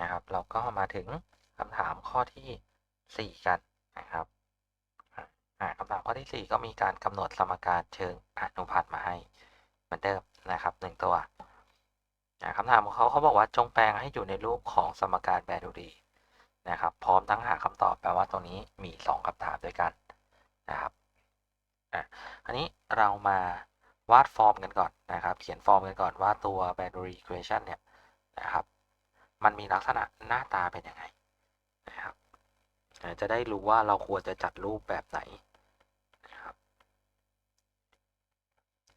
นะครับ เราก็มาถึงคำถามข้อที่ 4 กันนะครับคำถามข้อที่ 4 ก็มีการกำหนดสมการเชิงอนุพันธ์มาให้เหมือนเดิมนะครับหนึ่งตัวคำถามของเขาเขาบอกว่าจงแปลงให้อยู่ในรูปของสมการแบดูดีนะครับพร้อมทั้งหาคำตอบแปลว่าตรงนี้มี 2คำถามด้วยกันนะครับอะอันนี้เรามาวาดฟอร์มกันก่อนนะครับ เขียนฟอร์มกันก่อนว่าตัว boundary equation เนี่ยนะครับ มันมีลักษณะหน้าตาเป็นยังไงนะครับจะได้รู้ว่าเราควรจะจัดรูปแบบไหนนะครับ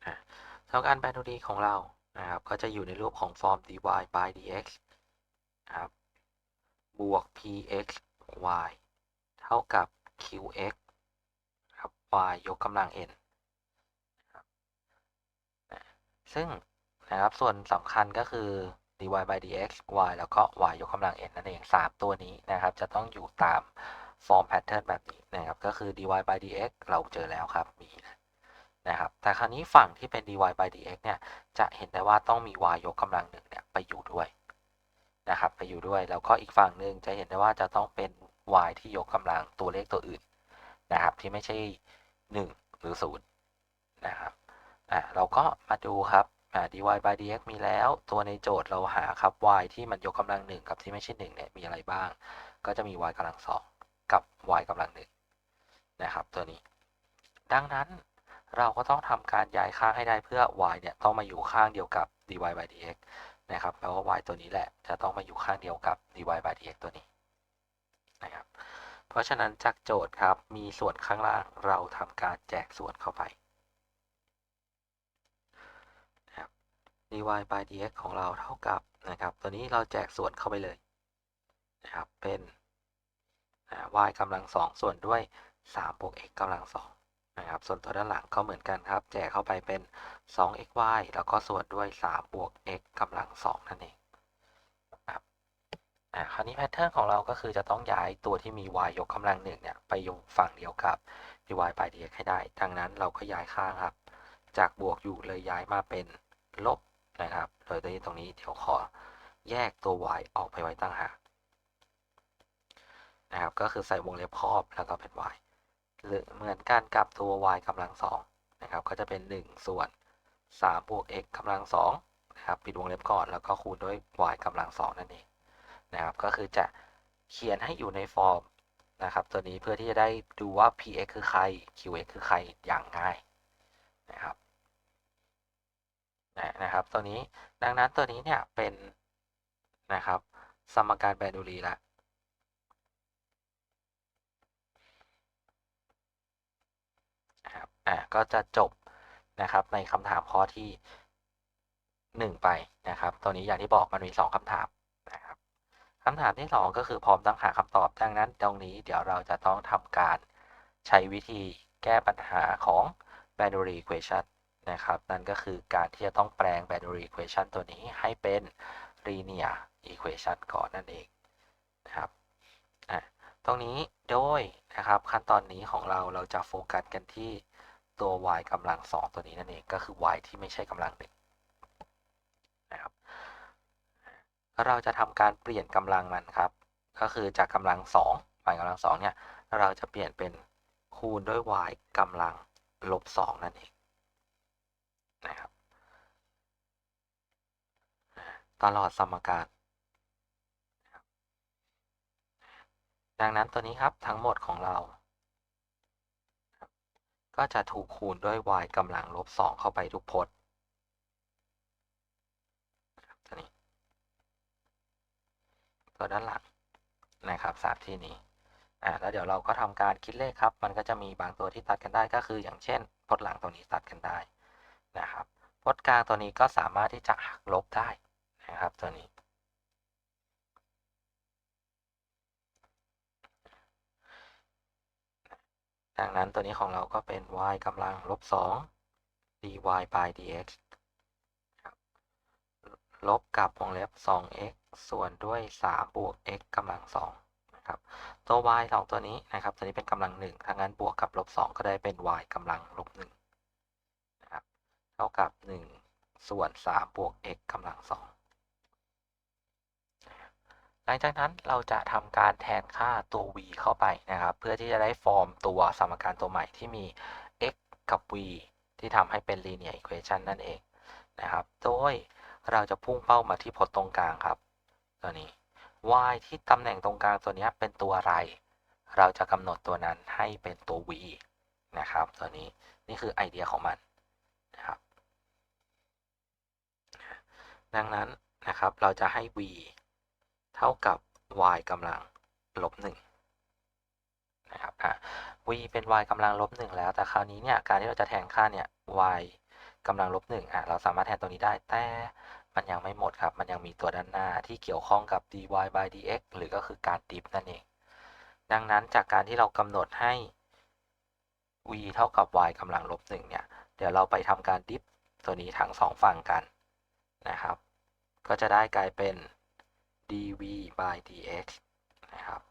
อ่าสมการ boundary ของเรานะครับ ก็จะอยู่ในรูปของฟอร์ม dy by dx นะครับบวก px y เท่ากับ qx ครับ y ยกกำลัง n นะครับซึ่งนะครับส่วนสำคัญก็คือ dy by dx y แล้วก็ y ยกกำลัง n นั่นเอง 3 ตัวนี้นะครับ จะต้องอยู่ตามฟอร์มแพทเทิร์นแบบนี้นะครับ ก็คือ dy by dx เราเจอแล้วครับ มีนะครับ แต่คราวนี้ฝั่งที่เป็น dy by dx เนี่ย จะเห็นได้ว่าต้องมี y ยกกำลังหนึ่งเนี่ยไปอยู่ด้วยนะครับ ไปอยู่ด้วย แล้วก็อีกฝั่งหนึ่งจะเห็นได้ว่าจะต้องเป็น y ที่ยกกำลังตัวเลขตัวอื่นนะครับ ที่ไม่ใช่ 1 หรือ 0 นะครับ อะ เราก็มาดูครับ dy by dx มีแล้ว ตัวในโจทย์เราหาครับ y ที่มันยกกำลังหนึ่งกับที่ไม่ใช่หนึ่งเนี่ยมีอะไรบ้าง ก็จะมี y กำลังสองกับ y กำลังหนึ่งนะครับตัวนี้ ดังนั้นเราก็ต้องทำการย้ายข้างให้ได้เพื่อ y เนี่ยต้องมาอยู่ข้างเดียวกับ dy by dx นะครับแปลว่า y ตัวนี้แหละจะต้องมาอยู่ข้างเดียวกับ dy by dx ตัวนี้นะครับเพราะฉะนั้นจากโจทย์ครับมีส่วนข้างล่างเราทำการแจกส่วนเข้าไป dy by dx ของเราเท่ากับนะครับ ตัวนี้เราแจกส่วนเข้าไปเลยนะครับ เป็น y กำลังสองส่วนด้วย3บวก x กำลังสองนะครับ ส่วนตัวด้านหลังก็เหมือนกันครับ แจกเข้าไปเป็น 2xy แล้วก็ส่วนด้วย3บวก x กำลังสองนั่นเองครับอ่าคราวนี้แพทเทิร์นของเราก็คือจะต้องย้ายตัวที่มี y ยกกำลังหนึ่งเนี่ย ไปอยู่ฝั่งเดียวกับ dy by dx ให้ได้ ดังนั้นเราก็ย้ายข้างครับ จากบวกอยู่เลยย้ายมาเป็นลบ นะครับ โดยตัวนี้ตรงนี้เดี๋ยวขอแยกตัว y ออกไปไว้ตั้งหากนะครับ ก็คือใส่วงเล็บครอบแล้วก็เป็น y หรือเหมือนกันกับตัว y กำลังสองนะครับ ก็จะเป็น 1 ส่วน3บวก x กำลังสองนะครับ ปิดวงเล็บก่อนแล้วก็คูณด้วย y กำลังสองนั่นเองนะครับ ก็คือจะเขียนให้อยู่ในฟอร์มนะครับตัวนี้เพื่อที่จะได้ดูว่า px คือใคร qx คือใครอย่างง่ายนะครับ นะครับตัวนี้ดังนั้นตัวนี้เนี่ยเป็นนะครับสมการแบนูรีละนะครับอ่าก็จะจบนะครับในคำถามข้อที่ 1 ไปนะครับ ตัวนี้อย่างที่บอกมันมี 2คำถามนะครับคำถามที่ 2 ก็คือพร้อมตั้งหาคำตอบดังนั้น ตรงนี้เดี๋ยวเราจะต้องทำการใช้วิธีแก้ปัญหาของ binary equation นะครับ นั่นก็คือการที่จะต้องแปลง binary equation ตัวนี้ให้เป็น linear equation ก่อนนั่นเองนะครับตรงนี้โดยนะครับขั้นตอนนี้ของเราเราจะโฟกัสกันที่ตัว y กำลังสองตัวนี้นั่นเองก็คือ y ที่ไม่ใช่กำลังหนึ่งนะครับเราจะทำการเปลี่ยนกำลังมันครับ ก็คือจากกำลังสอง y กำลังสองเนี่ยเราจะเปลี่ยนเป็นคูณด้วย y กำลังลบสองนั่นเอง นะครับ ตลอดสมการ ดังนั้นตัวนี้ครับทั้งหมดของเรา ก็จะถูกคูณด้วย y กำลังลบ 2 เข้าไปทุกพจน์ตัวนี้ ตัวด้านหลังนะครับสามที่นี้อ่าแล้วเดี๋ยวเราก็ทำการคิดเลขครับ มันก็จะมีบางตัวที่ตัดกันได้ก็คืออย่างเช่นพจน์หลังตัวนี้ตัดกันได้ นะครับพจน์กลางตัวนี้ก็สามารถที่จะหักลบได้นะครับตัวนี้ ดังนั้นตัวนี้ของเราก็เป็น y กำลังลบ 2 dy by dx ลบกับวงเล็บ 2x ส่วนด้วย 3 บวก x กำลัง2นะครับ ตัว y 2 ตัวนี้นะครับ ตัวนี้เป็นกำลัง1ถ้างั้นบวกกับลบ 2 ก็ได้เป็น y กำลังลบ1นะครับ เท่ากับ 1 ส่วน 3 บวก x กำลัง2หลังจากนั้นเราจะทำการแทนค่าตัว v เข้าไปนะครับ เพื่อที่จะได้ฟอร์มตัวสมการตัวใหม่ที่มี x กับ v ที่ทำให้เป็น linear equation นั่นเองนะครับ โดยเราจะพุ่งเป้ามาที่พจน์ตรงกลางครับ ตัวนี้ y ที่ตำแหน่งตรงกลางตัวนี้เป็นตัวอะไร เราจะกำหนดตัวนั้นให้เป็นตัว v นะครับ ตัวนี้นี่คือไอเดียของมันนะครับ ดังนั้นนะครับเราจะให้ v เท่ากับ y กำลังลบหนึ่งนะครับอะ v เป็น y กำลังลบหนึ่งแล้ว แต่คราวนี้เนี่ยการที่เราจะแทนค่าเนี่ย y กำลังลบหนึ่งอะเราสามารถแทนตรงนี้ได้แต่มันยังไม่หมดครับ มันยังมีตัวด้านหน้าที่เกี่ยวข้องกับ dy by dx หรือก็คือการดิฟนั่นเอง ดังนั้นจากการที่เรากำหนดให้ v เท่ากับ y กำลังลบหนึ่งเนี่ย เดี๋ยวเราไปทำการดิฟตัวนี้ทั้งสองฝั่งกัน นะครับ ก็จะได้กลายเป็น dv by dx นะครับ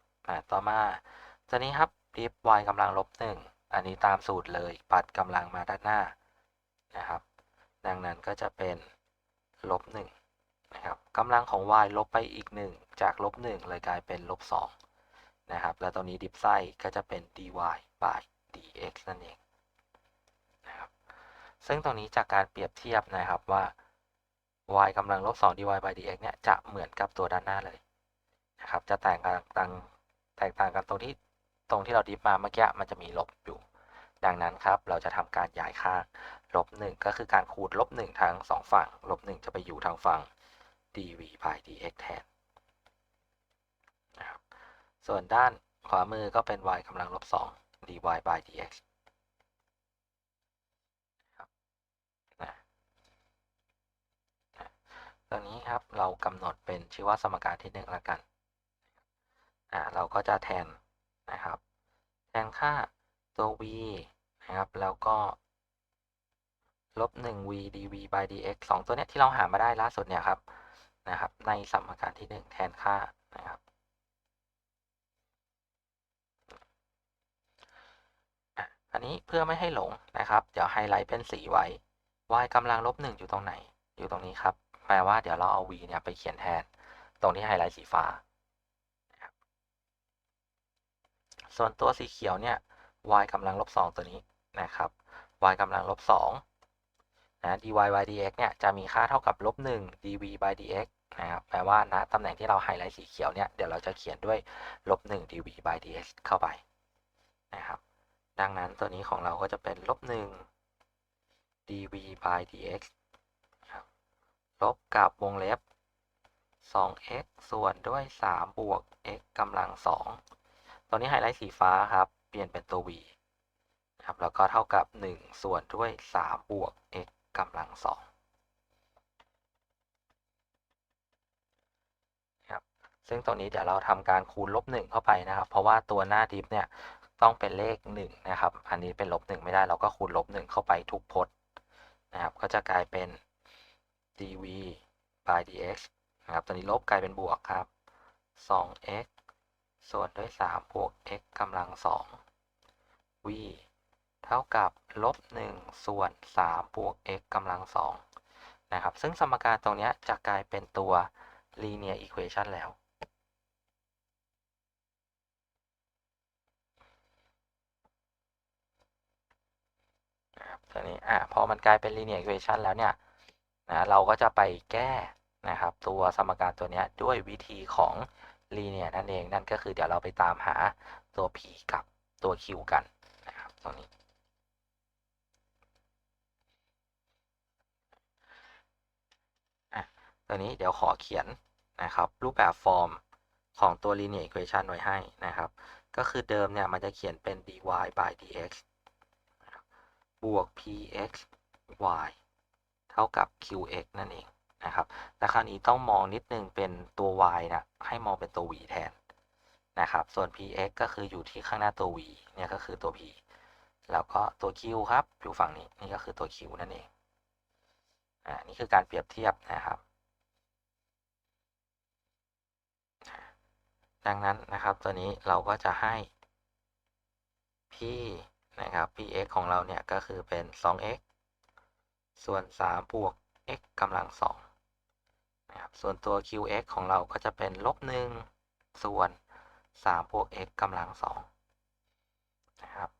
ต่อมาตัวนี้ครับ diff y กำลังลบหนึ่งอันนี้ตามสูตรเลยปัดกำลังมาด้านหน้านะครับ ดังนั้นก็จะเป็นลบหนึ่งนะครับกำลังของ y ลบไปอีกหนึ่งจากลบหนึ่งเลยกลายเป็นลบสองนะครับ แล้วตรงนี้ดิฟไส้ก็จะเป็น dy by dx นั่นเองนะครับ ซึ่งตรงนี้จากการเปรียบเทียบนะครับว่า y กำลังลบ2 dy by dx เนี่ยจะเหมือนกับตัวด้านหน้าเลยนะครับจะแตกต่างต่างแตกต่างกันตรงที่ตรงที่เราดิฟมาเมื่อกี้มันจะมีลบอยู่ ดังนั้นครับเราจะทำการย้ายค่าลบหนึ่งก็คือการคูณลบหนึ่งทั้งสองฝั่งลบหนึ่งจะไปอยู่ทางฝั่ง dv by dx แทนนะครับส่วนด้านขวามือก็เป็น y กำลังลบ2 dy by dx ครับนะ ตัวนี้ครับเรากำหนดเป็นชื่อว่าสมการที่หนึ่งละกันอ่าเราก็จะแทนนะครับ แทนค่าตัว v นะครับ แล้วก็ลบ1 v dv by dx สองตัวเนี้ยที่เราหามาได้ล่าสุดเนี่ยครับนะครับ ในสมการที่ 1 แทนค่านะครับอะอันนี้เพื่อไม่ให้หลงนะครับ เดี๋ยวไฮไลท์เป็นสีไว้ y กำลังลบ1อยู่ตรงไหน อยู่ตรงนี้ครับ แปลว่าเดี๋ยวเราเอา v เนี่ยไปเขียนแทน ตรงที่ไฮไลท์สีฟ้า ส่วนตัวสีเขียวเนี่ย y กำลังลบ2ตัวนี้นะครับ y กำลังลบ2นะ dy by dx เนี่ยจะมีค่าเท่ากับลบ1 dv by dx นะครับแปลว่าณตำแหน่งที่เราไฮไลท์สีเขียวเนี่ยเดี๋ยวเราจะเขียนด้วยลบ1 dv by dx เข้าไปนะครับ ดังนั้นตัวนี้ของเราก็จะเป็นลบ1 dv by dx ลบกับวงเล็บ 2x ส่วนด้วย 3 บวก x กำลัง 2ตัวนี้ไฮไลท์สีฟ้าครับ เปลี่ยนเป็นตัว v ครับ แล้วก็เท่ากับ 1 ส่วนด้วย 3 บวก x กำลัง 2 ครับ ซึ่งตรงนี้เดี๋ยวเราทำการคูณลบ 1 เข้าไปนะครับ เพราะว่าตัวหน้าดิฟเนี่ยต้องเป็นเลข 1 นะครับ อันนี้เป็นลบ 1 ไม่ได้ เราก็คูณลบ 1 เข้าไปทุกพจน์นะครับ ก็จะกลายเป็น dv by dx นะครับตัวนี้ลบกลายเป็นบวกครับ 2x ส่วนด้วย 3 บวก x กำลัง 2 v เท่ากับลบ 1 ส่วน 3 บวก x กำลัง 2 นะครับ ซึ่งสมการตรงนี้จะกลายเป็นตัว linear equation แล้วตัวนี้อะพอมันกลายเป็น linear equation แล้วเนี่ย นะเราก็จะไปแก้นะครับตัวสมการตัวนี้ด้วยวิธีของ linear นั่นเองนั่นก็คือเดี๋ยวเราไปตามหาตัว p กับตัว q กันนะครับตรงนี้ ตัวนี้เดี๋ยวขอเขียนนะครับรูปแบบฟอร์มของตัว linear equation ไว้ให้นะครับ ก็คือเดิมเนี่ยมันจะเขียนเป็น dy by dx บวก px y เท่ากับ qx นั่นเองนะครับแต่คราวนี้ต้องมองนิดนึงเป็นตัว y นะให้มองเป็นตัว v แทนนะครับส่วน px ก็คืออยู่ที่ข้างหน้าตัว v เนี่ยก็คือตัว p แล้วก็ตัว q ครับอยู่ฝั่งนี้นี่ก็คือตัว q นั่นเองอ่านี่คือการเปรียบเทียบนะครับ ดังนั้นนะครับตัวนี้เราก็จะให้ p นะครับ px ของเราเนี่ยก็คือเป็น 2x ส่วน3บวก x กำลัง2นะครับส่วนตัว qx ของเราก็จะเป็นลบหนึ่งส่วน3บวก x กำลังสองนะครับ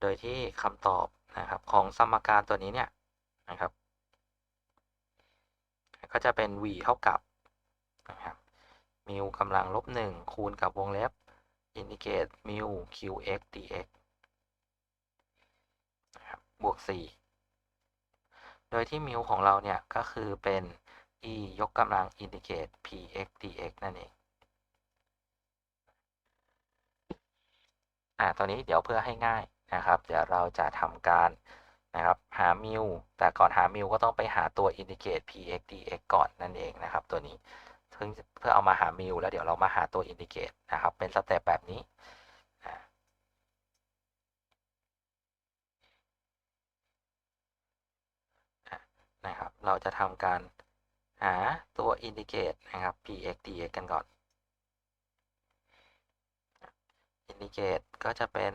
โดยที่คำตอบนะครับของสมการตัวนี้เนี่ยนะครับ ก็จะเป็น v เท่ากับนะครับมิวกำลังลบหนึ่งคูณกับวงเล็บอินทิเกรตมิว qx dx บบวก 4 โดยที่มิวของเราเนี่ยก็คือเป็น e ยกกำลังอินทิเกรต px dx นั่นเอง อ่าตอนนี้เดี๋ยวเพื่อให้ง่ายนะครับ เดี๋ยวเราจะทำการนะครับหามิวแต่ก่อนหามิวก็ต้องไปหาตัวอินทิเกรต px dx ก่อนนั่นเองนะครับ ตัวนี้เพื่อเอามาหามิวแล้วเดี๋ยวเรามาหาตัวอินทิเกรตนะครับ เป็นสเต็ปแบบนี้ นะครับ เราจะทำการหาตัวอินทิเกรตนะครับ px dx กันก่อนอินทิเกรตก็จะเป็น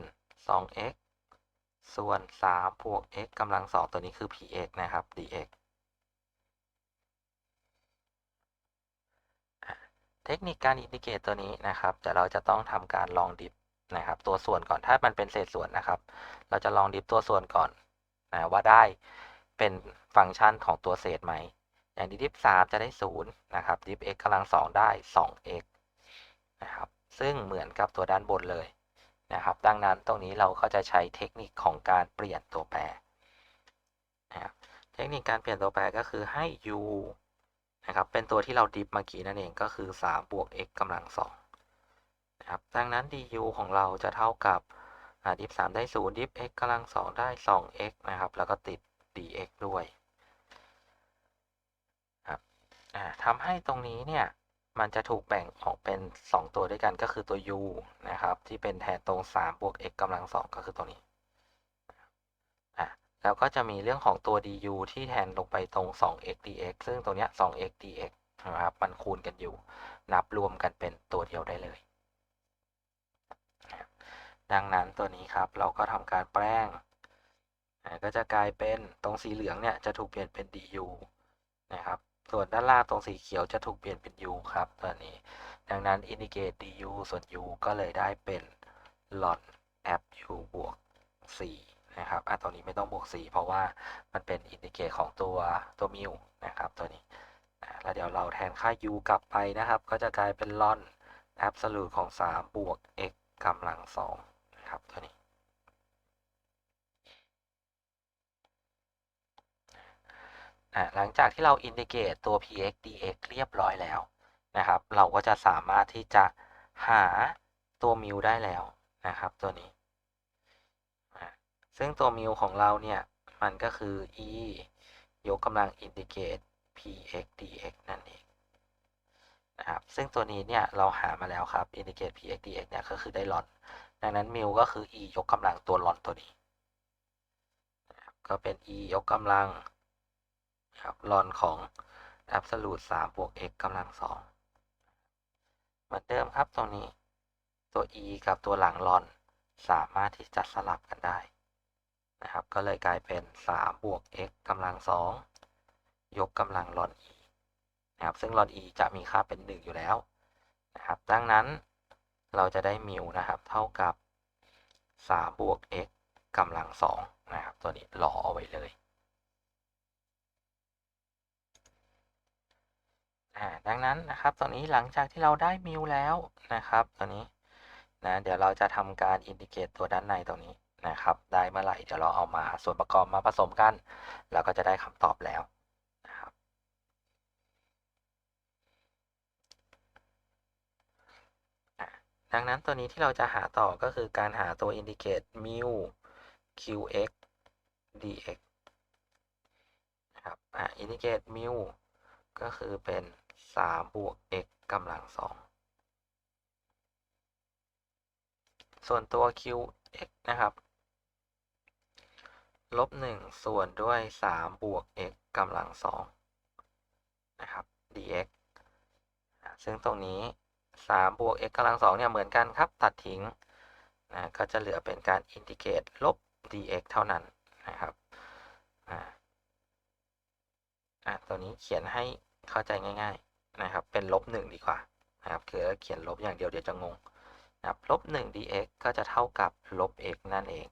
2x ส่วน 3 บวก x กำลังสองตัวนี้คือ px นะครับ dx เทคนิคการอินทิเกรตตัวนี้นะครับจะเราจะต้องทำการลองดิฟนะครับ ตัวส่วนก่อนถ้ามันเป็นเศษส่วนนะครับ เราจะลองดิฟตัวส่วนก่อนนะว่าได้ เป็นฟังก์ชันของตัวเศษไหม อย่างดิฟ3จะได้0นะครับดิฟ x กำลังสองได้ 2x นะครับ ซึ่งเหมือนกับตัวด้านบนเลยนะครับ ดังนั้นตรงนี้เราก็จะใช้เทคนิคของการเปลี่ยนตัวแปรนะครับเทคนิคการเปลี่ยนตัวแปรก็คือให้ u นะครับ เป็นตัวที่เราดิฟเมื่อกี้นั่นเองก็คือ3บวก x กำลัง2นะครับ ดังนั้น du ของเราจะเท่ากับดิฟ3ได้0ดิฟ x กำลัง2ได้ 2x นะครับ แล้วก็ติด dx ด้วยครับทำให้ตรงนี้เนี่ยมันจะถูกแบ่งออกเป็น 2 ตัวด้วยกันก็คือตัว u นะครับ ที่เป็นแทนตรง 3 บวก x กำลัง 2 ก็คือตัวนี้อะแล้วก็จะมีเรื่องของตัว du ที่แทนลงไปตรง 2x dx ซึ่งตรงเนี้ย 2x dx นะครับ มันคูณกันอยู่ นับรวมกันเป็นตัวเดียวได้เลย ดังนั้นตัวนี้ครับ เราก็ทำการแปลง ก็จะกลายเป็นตรงสีเหลืองเนี่ยจะถูกเปลี่ยนเป็น du นะครับ ส่วนด้านล่างตรงสีเขียวจะถูกเปลี่ยนเป็น u ครับตัวนี้ ดังนั้น indicate du ส่วน u ก็เลยได้เป็น ln app u บวก4นะครับอะตรงนี้ไม่ต้องบวก 4 เพราะว่ามันเป็น indicate ของตัวตัว mu นะครับตัวนี้แล้วเดี๋ยวเราแทนค่า u กลับไปนะครับ ก็จะกลายเป็น ln absolute ของ 3 บวก x กำลัง2นะครับตัวนี้ หลังจากที่เราอินทิเกรตตัว px dx เรียบร้อยแล้วนะครับ เราก็จะสามารถที่จะหาตัวมิวได้แล้วนะครับตัวนี้ ซึ่งตัวมิวของเราเนี่ย มันก็คือ e ยกกำลังอินทิเกรต px dx นั่นเองนะครับ ซึ่งตัวนี้เนี่ยเราหามาแล้วครับอินทิเกรต px dx เนี่ยก็คือได้ลอน ดังนั้นมิวก็คือ e ยกกำลังตัวลอนตัวนี้ ก็เป็น e ยกกำลัง ครับลอนของ absolute 3บวก x กำลัง2เหมือนเดิมครับตรงนี้ตัว e กับตัวหลังลอนสามารถที่จะสลับกันได้นะครับ ก็เลยกลายเป็น 3 บวก x กำลัง2ยกกำลังลอน e นะครับ ซึ่งลอน e จะมีค่าเป็น 1 อยู่แล้วนะครับ ดังนั้นเราจะได้มิวนะครับ เท่ากับ 3 บวก x กำลัง2นะครับ ตัวนี้หล่อเอาไว้เลย ดังนั้นนะครับตอนนี้หลังจากที่เราได้มิวแล้วนะครับตัวนี้นะเดี๋ยวเราจะทำการอินดิเกตตัวด้านในตรงนี้นะครับ ได้เมื่อไหร่เดี๋ยวเราเอามาส่วนประกอบมาผสมกันแล้วก็จะได้คำตอบแล้วนะครับดังนั้นตัวนี้ที่เราจะหาต่อก็คือการหาตัวอินดิเกตมิว qx dx นะครับอ่าอินดิเกตมิวก็คือเป็น 3 บวก x กำลัง 2 ส่วนตัว qx นะครับ ลบ 1 ส่วนด้วย 3 บวก x กำลัง 2 นะครับ dx ซึ่งตรงนี้ 3 บวก x กำลัง 2 เนี่ย เหมือนกันครับ ตัดทิ้งนะก็จะเหลือเป็นการอินทิเกรตลบ dx เท่านั้นนะครับอ่าตัวนี้เขียนให้เข้าใจง่าย ๆ นะครับเป็นลบหนึ่งดีกว่านะครับคือเขียนลบอย่างเดียวเดี๋ยวจะงงนะครับลบหนึ่ง dx ก็จะเท่ากับลบ x นั่นเอง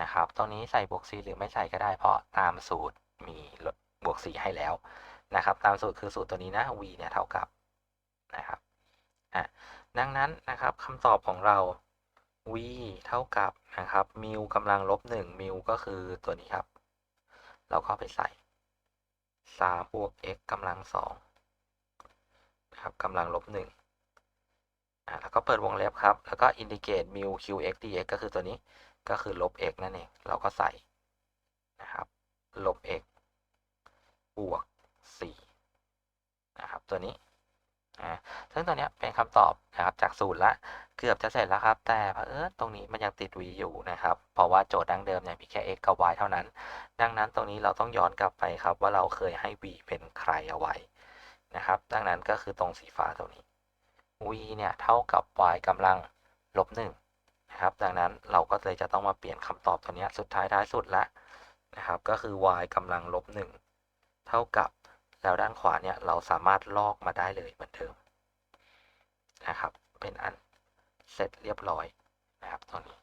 นะครับตรงนี้ใส่บวก c หรือไม่ใส่ก็ได้เพราะตามสูตรมีบวก c ให้แล้วนะครับ ตามสูตรคือสูตรตัวนี้นะ v เนี่ยเท่ากับนะครับอะดังนั้นนะครับคำตอบของเรา v เท่ากับนะครับมิวกำลังลบหนึ่งมิวก็คือตัวนี้ครับ เราก็ไปใส่สามบวก x กำลังสอง ครับกำลังลบหนึ่งอ่าแล้วก็เปิดวงเล็บครับ แล้วก็อินดิเกตมิว qx dx ก็คือตัวนี้ก็คือลบ x นั่นเอง เราก็ใส่นะครับ ลบ x บวก 4 นะครับ ตัวนี้ซึ่งตัวนี้เป็นคำตอบนะครับจากสูตรละ เกือบจะเสร็จแล้วครับ แต่เผอิญตรงนี้มันยังติด v อยู่นะครับ เพราะว่าโจทย์ดั้งเดิมเนี่ยมีแค่ x กับ y เท่านั้น ดังนั้นตรงนี้เราต้องย้อนกลับไปครับว่าเราเคยให้ v เป็นใครเอาไว้ นะครับ ดังนั้นก็คือตรงสีฟ้าตรงนี้ v เนี่ยเท่ากับ y กำลังลบหนึ่งนะครับ ดังนั้นเราก็เลยจะต้องมาเปลี่ยนคำตอบตัวนี้สุดท้ายท้ายสุดละนะครับ ก็คือ y กำลังลบหนึ่งเท่ากับแล้วด้านขวาเนี่ยเราสามารถลอกมาได้เลยเหมือนเดิมนะครับ เป็นอันเสร็จเรียบร้อยนะครับตรงนี้